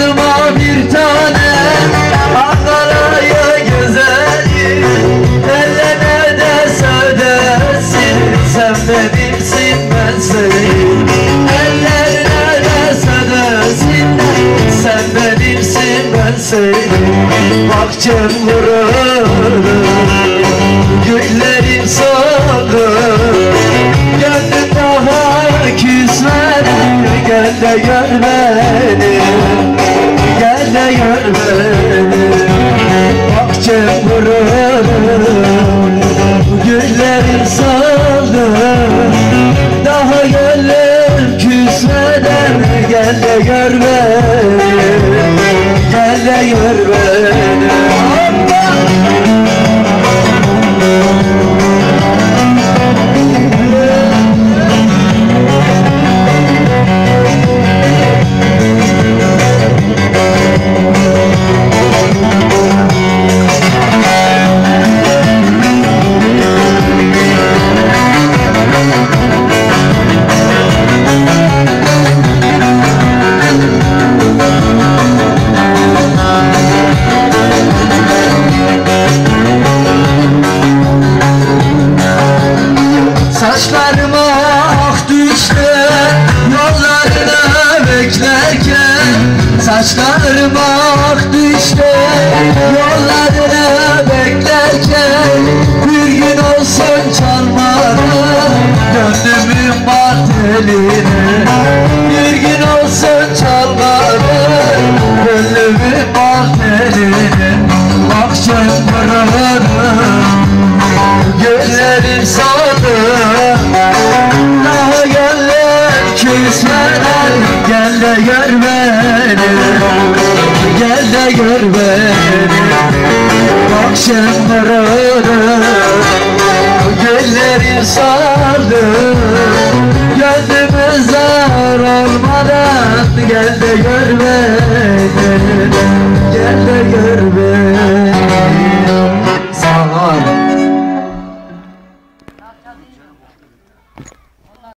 Aklıma bir tane Ankara'ya güzeli Elleme de sevdesin. Sen benimsin ben senin. Ellerine de sevdesin. Sen benimsin ben senin. Bahçem vurur Güllerim sakın Gönlüm daha küsmedi Gel de gör beni. Gel de gör beni Bahçem vurur Güllerin soldu Daha gönlüm küsmeden Gel de gör Saçlarıma ak düştü. Yollarını beklerken Saçlarıma ak düştü. Yollarını beklerken Bir gün olsun çalmadı. Gönlümün marteline Bir gün olsun çalmadı. Gönlümün marteline Akşam kırarım Gözlerim de gör beni. Gel de gör beni. Akşamları Güllerim sardı. Gönlümüz zar olmadan Gel de gör beni. Gel de